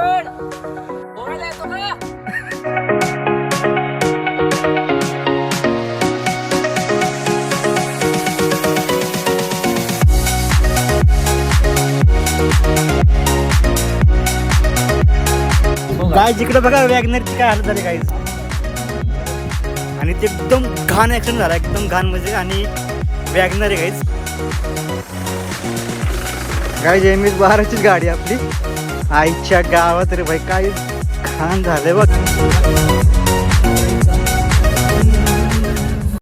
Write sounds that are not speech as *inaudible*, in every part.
सोड बोलायला येतो का गाय जिकडे बघा वॅगनरची काय हालत झाली गाईज आणि ते एकदम घाण ऍक्सिडेंट झाला एकदम घाण म्हणजे आणि वॅगनर आहे गाईज एम एस बाराचीच गाडी आपली. आईच्या गावात रे भाई काय घाण झालंय बघ.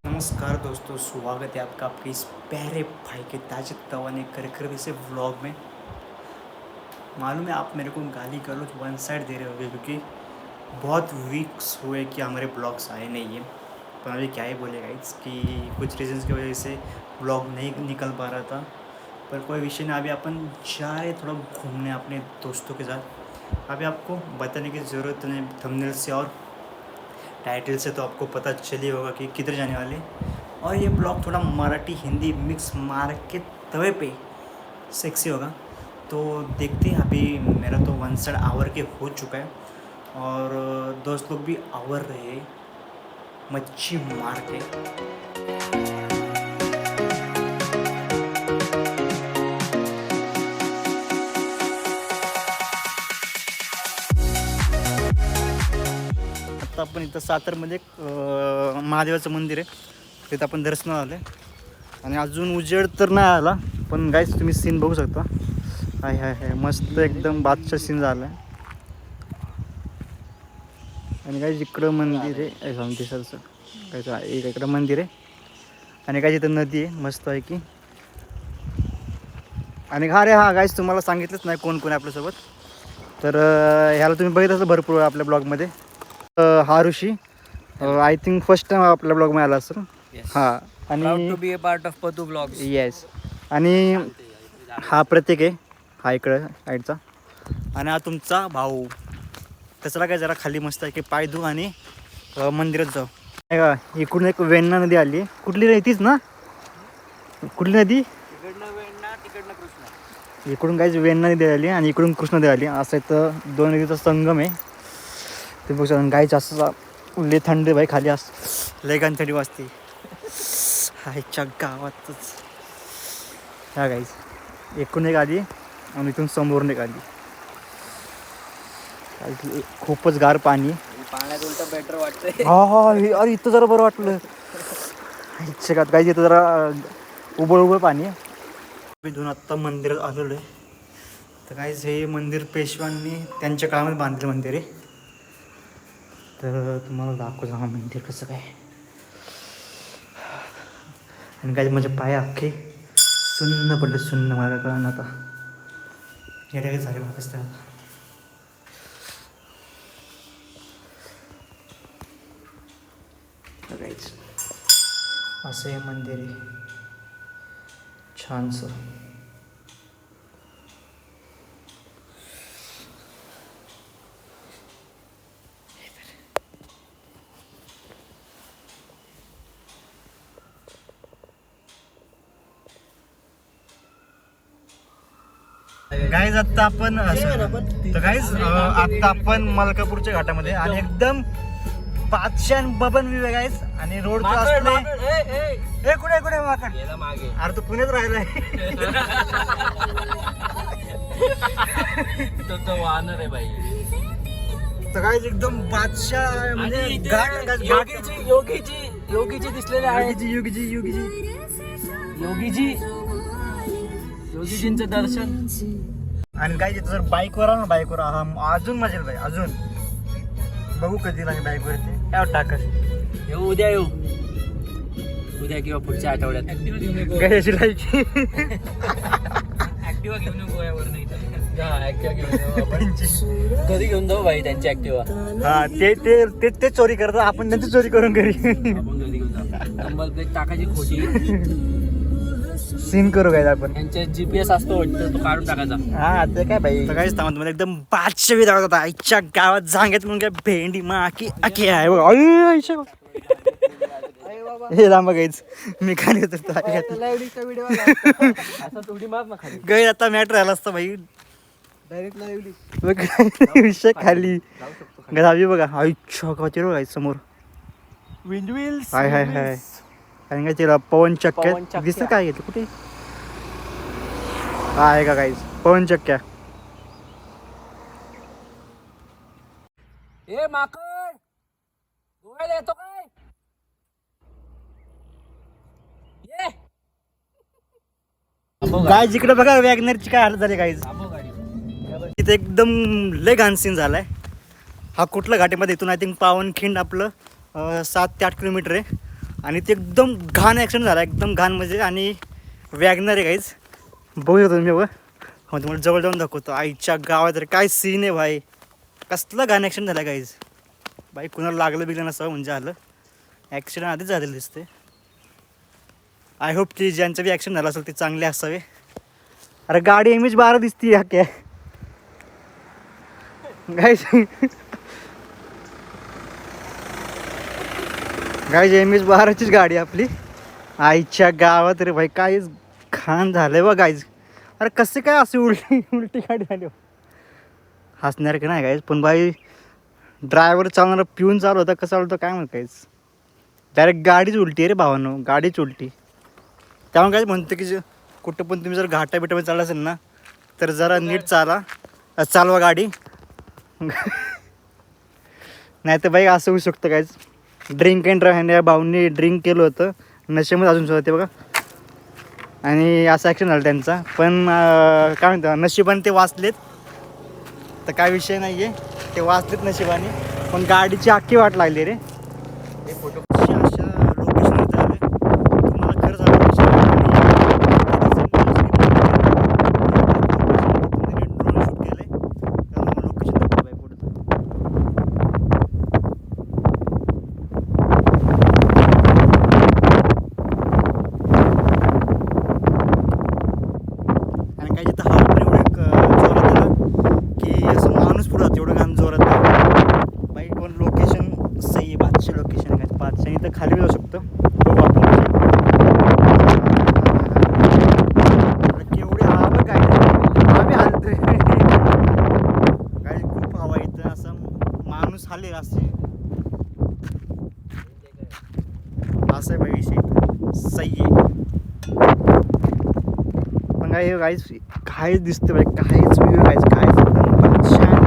नमस्कार दोस्तों, स्वागत है आपका आपके इस प्यारे भाई के ताज तवाने कर से व्लॉग में। मालूम है आप मेरे को गाली गलौज वन साइड दे रहे होगे क्योंकि बहुत वीक्स हुए कि हमारे ब्लॉग्स आए नहीं है। पर अभी क्या ही बोले गाइस कि कुछ रीजंस की वजह से ब्लॉग नहीं निकल पा रहा था। पर कोई विषय नहीं। अभी अपन जा रहे थोड़ा घूमने अपने दोस्तों के साथ। अभी आपको बताने की ज़रूरत नहीं थंबनेल से और टाइटल से तो आपको पता चल होगा कि किधर जाने वाले और ये ब्लॉग थोड़ा मराठी हिंदी मिक्स मार के तवे पे सेक्सी होगा। तो देखते हैं, अभी मेरा तो वन साइड आवर के हो चुका है। और दोस्त लोग भी आवर रहे मच्छी मार के। आता आपण इथं सातारमध्ये एक, महादेवाचं मंदिर आहे. तिथं आपण दर्शनाला आलं आणि अजून उजेड तर नाही आला पण गाईच तुम्ही सीन बघू शकता. हाय हाय हाय. मस्त एकदम बादशा सीन झाला आहे आणि काय इकडं मंदिर आहे. सांग दिसायचं काय एक इकडं मंदिर आहे. आणि काय तिथं नदी आहे मस्त आहे की आणि हा रे हा गाईच तुम्हाला सांगितलंच नाही कोण कोण आपल्यासोबत. तर ह्याला तुम्ही बघितलं असं भरपूर आपल्या ब्लॉगमध्ये हा Rishi. I think first time आपल्या ब्लॉगमध्ये आला असेल. हां. आणि बी अ पार्ट ऑफ पतू ब्लॉग येस आणि हा प्रत्येक आहे. हा इकडं साईडचा आणि हा तुमचा भाऊ. कचरा काय जरा खाली मस्त आहे की पाय धू आणि अं, मंदिरात जाऊ. नाही का इकडून एक वेण्णा नदी आली. कुठली रे तीच ना? कुठली नदी? तिकडनं वेण्णा तिकडनं कृष्णा. इकडून काहीच वेण्णा नदी आली आणि इकडून कृष्णा नदी आली. असं इथं दोन नदीचा संगम आहे. ते बघू शकता गायचं असं लय थंड भाई खाली अस. लय गाण थंडी वाजते. हायच्या गावातच. ह्या गाईच एकूण एक आली आणि इथून समोरून एक आली. खूपच गार पाणी. पाण्यात उलट बेटर वाटतंय. हा हा हे- अरे इथं जरा बरं वाटलं. इच्छा का काय इथं जरा उबळ उबळ पाणी मी दोन आत्ता मंदिरात आलेलो आहे. तर काहीच हे मंदिर पेशव्यांनी त्यांच्या काळामध्ये बांधलेलं मंदिर आहे. तर तुम्हाला दाखवतो हा मंदिर कसं काय आणि काय माझे पाय अख्खे सुन्न पडले सुन्न मला कळण आता. या ठिकाणी झाले वापस त्या बघायचं असं हे मंदिर आहे. छानसं. गाईज आता आपण तर गाईज आता आपण मलकापूरच्या घाटामध्ये आणि एकदम पाचशान बबन विवे गाईज आणि रोड असले ए कुठे कुठे माकड? अरे तू पुण्यात राहिलाय. तो तो वाहणार आहे बाई. तर गाईज एकदम बादशाह म्हणजे योगीची योगीची दिसलेले आहे. योगीजी योगीजी योगीजी योगीजी योगीजींचं दर्शन. आणि काय तिथं जर बाईकवर आला ना बाईकवर हा अजून मजा येईल बाई अजून. बघू कधी आणि बाईकवर ते काय टाकत येऊ उद्या येऊ. उद्या किंवा पुढच्या आठवड्यात. गड्याची लायकी ऍक्टिवा घेऊन गोव्यावर नाही घेऊन. घरी जाऊ भाई त्यांची ऍक्टिवा हा ते ते ते ते चोरी करतात आपण त्यांची चोरी करून घरी. आपण घरी घेऊन जाऊ. प्लेट टाकायची खोटी. सीन करू काय आपण. यांच्या जीपीएस असतो वाटतं तो काढून टाकायचा. हा ते काय बाई? काहीच थांबत तुम्हाला एकदम बादशा बी दाखवत होता आईच्या गावात जांगेत म्हणून काय भेंडी माकी आकी आहे बघ. आईच्या गावात. हे राम गाईच मी खाली होतो असं थोडी मार ना खाली. गाई आता मॅटर आला असता भाई डायरेक्ट बघ विषय खाली. गावी बघा. आयुष्य गावची बघा समोर. विंड व्हील्स हाय हाय. हाय आणि काय तिला पवन चक्क्या पवन चक्क्या. दिसत काय घेतलं कुठे? हा आहे का काहीच पवन चक्क्या ए माकड! गोव्याला येतो काय? ये काय जिकडे बघा वॅगनरची काय हालत झाली काहीच इथे एकदम लय घाण सीन झालाय. हा कुठला घाटीमध्ये? इथून आय थिंक पावनखिंड आपलं अं, सात ते आठ किलोमीटर आहे. आणि ते एकदम घाण ॲक्सिडेंट झाला एकदम घाण म्हणजे आणि वॅगनर आहे काहीच बघू शकतो तुम्ही बघ. हो तुम्हाला जवळ जाऊन दाखवतो. आईच्या गावात तर काय सीन आहे भाई. कसलं घाण ॲक्सिडेंट झाला काहीच बाई कुणाला लागलं बिगलं नसावं हो, म्हणजे आलं ॲक्सिडेंट आधीच झालेलं दिसते आय होप की ज्यांचं बी ॲक्सिडेंट झालं असेल ते चांगले असावे. अरे गाडी एम एच बारा दिसती ह्या काय गाईज एम एस बाराचीच गाडी आपली. आईच्या गावात रे भाई काहीच खान झालंय बा गाईज अरे कसे काय असे उलटी उलटी गाडी झाली हो? हसणार की नाही गाईज पण बाई ड्रायव्हर चालणारा पिऊन चालू होता कसं चालवतो काय म्हणत काहीच डायरेक्ट गाडीच उलटी आहे रे भावानो गाडीच उलटी. त्यामुळे काय म्हणतं की जे- कुठं पण तुम्ही जर घाटा बिटामध्ये चालला असेल ना तर जरा नीट चाला. चालवा गाडी. *laughs* नाही तर बाई असं होऊ शकतं कायच ड्रिंक अँड ड्राईव्ह या भाऊंनी ड्रिंक केलं होतं. नशेमध्ये अजून सुद्धा ते बघा. आणि असं ॲक्शन झालं त्यांचा. पण काय म्हणतो नशिबाने ते वाचलेत. तर काय विषय नाही आहे ते वाचलेत नशिबाने. पण गाडीची अख्खी वाट लागली रे अशा अशा लोकेशनवर आले तुम्हाला खरंच ड्रोन शूट केलंय त्यामुळे लोकेशन दाखवलंय पुढं आणि काही जिथं हवा पण एवढं क- जोरात आहे ना की असं माणूस पुढं जातो एवढं घाम जोरात आहे. बाईक पण लोकेशन सही आहे बादशा लोकेशन आहे बादशा इथं खाली बी जाऊ शकतो बघू आपण अरे केवढी हवा बघ काय हवा बी हालतोय काय खूप हवा आहे इथं असं माणूस हाले असे असं आहे विषय. सही आहे. पण काय काहीच काहीच दिसतं बाई काहीच व्ह्यू काहीच. काहीच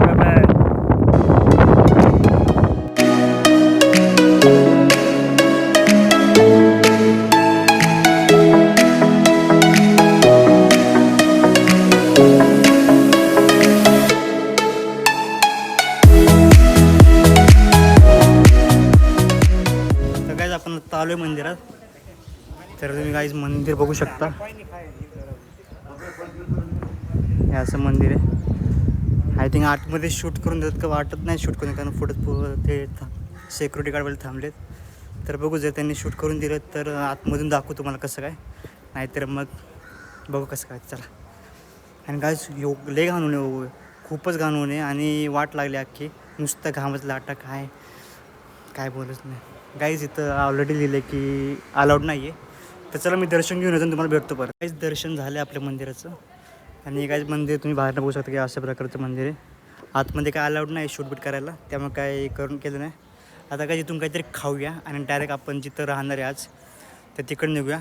मंदिर बघू शकता. हे असं मंदिर आहे. आय थिंक आतमध्ये शूट करून देतात का वाटत नाही शूट करून कारण पुढे ते सिक्युरिटी गार्डवाले थांबलेत. तर बघू जर त्यांनी शूट करून दिलं तर आतमधून दाखवू तुम्हाला कसं काय. नाहीतर मग बघू कसं काय. चला. आणि काय योग लय घाणून आहे खूपच घाण होणे आणि वाट लागली अख्खी. नुसतं घामच लाटा काय काय बोलत नाही. गाईज इथं ऑलरेडी लिहिलं की अलाउड नाही आहे तर चला मी दर्शन घेऊन येतो तुम्हाला भेटतो परत. काहीच दर्शन झालं आपल्या मंदिराचं. आणि काहीच मंदिर तुम्ही बाहेर बघू शकता की अशा प्रकारचं मंदिर आहे. आतमध्ये काय अलाउड नाही शूटबीट करायला. त्यामुळे काय करून केलं नाही. आता काय तिथून काहीतरी खाऊया आणि डायरेक्ट आपण जिथं राहणार आहे आज तर तिकडे निघूया.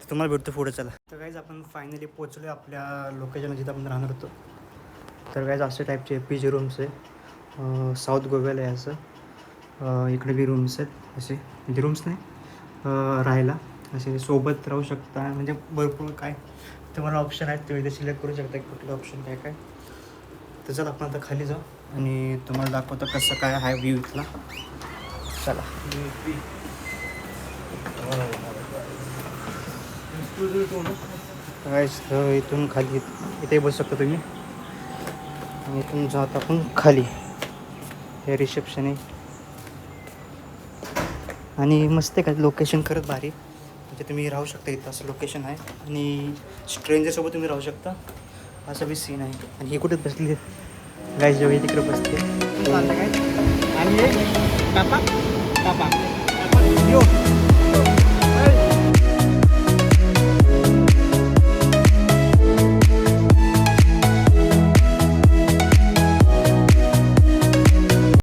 तर तुम्हाला भेटतो पुढे चला. तर काहीच आपण फायनली पोचलो आपल्या लोकेशन जिथं आपण राहणार होतो. तर काहीच असे टाईपचे पी जी रूम्स आहे. साऊथ गोव्याला आहे असं. इकडे बी रूम्स आहेत. असे. म्हणजे रूम्स नाही. राहायला. असे सोबत राहू शकता म्हणजे भरपूर काय तुम्हाला ऑप्शन आहेत तुम्ही ते सिलेक्ट करू शकता कुठलं ऑप्शन काय काय. त्याच्यात आपण आता खाली जाऊ आणि तुम्हाला दाखवतो कसं काय आहे व्ह्यू इथला. चला. काय हो, इथून खाली इथे बसू शकता तुम्ही. आणि इथून जात आपण खाली. हे रिसेप्शन आहे. आणि मस्त आहे का लोकेशन खरंच भारी. म्हणजे तुम्ही राहू शकता इथं असं लोकेशन आहे. आणि स्ट्रेंजरसोबत तुम्ही राहू शकता. असं बी सीन आहे. आणि हे कुठे बसली गाय जेव्हा तिकडे बसते. आणि